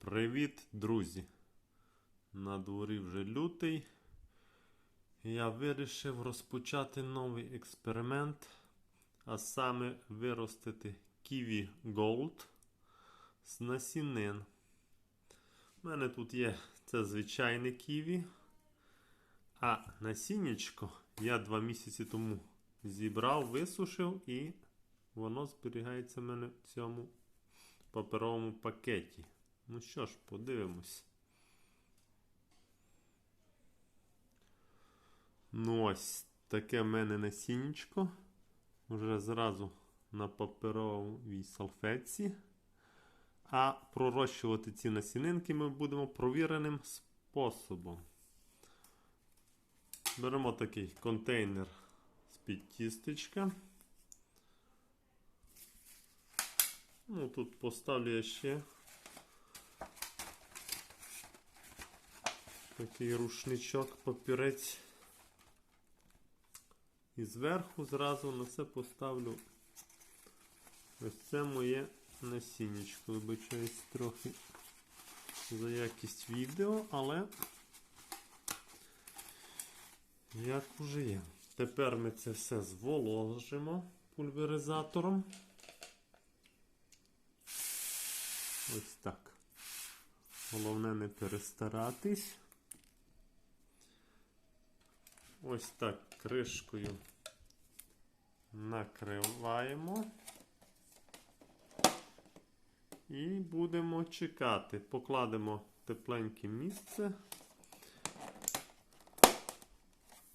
Привіт, друзі! На дворі вже лютий. Я вирішив розпочати новий експеримент, а саме виростити Kiwi Gold з насінин. У мене тут є це звичайне ківі, а насіннячко я два місяці тому зібрав, висушив і воно зберігається в мене в цьому паперовому пакеті. Ну що ж, подивимось. Ну ось таке в мене насіннячко. Вже зразу на паперовій салфетці. А пророщувати ці насінинки ми будемо провіреним способом. Беремо такий контейнер з-під тістечка. Ну, тут поставлю я ще такий рушничок, папірець. І зверху зразу на це поставлю ось це моє насіннячко. Вибачаюсь трохи за якість відео, але як уже є. Тепер ми це все зволожимо пульверизатором. Ось так. Головне не перестаратись. Ось так кришкою накриваємо. І будемо чекати. Покладемо тепленьке місце.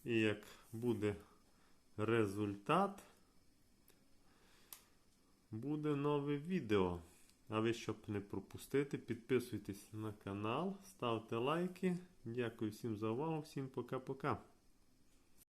І як буде результат, буде нове відео. А ви, щоб не пропустити, підписуйтесь на канал, ставте лайки. Дякую всім за увагу, всім пока-пока.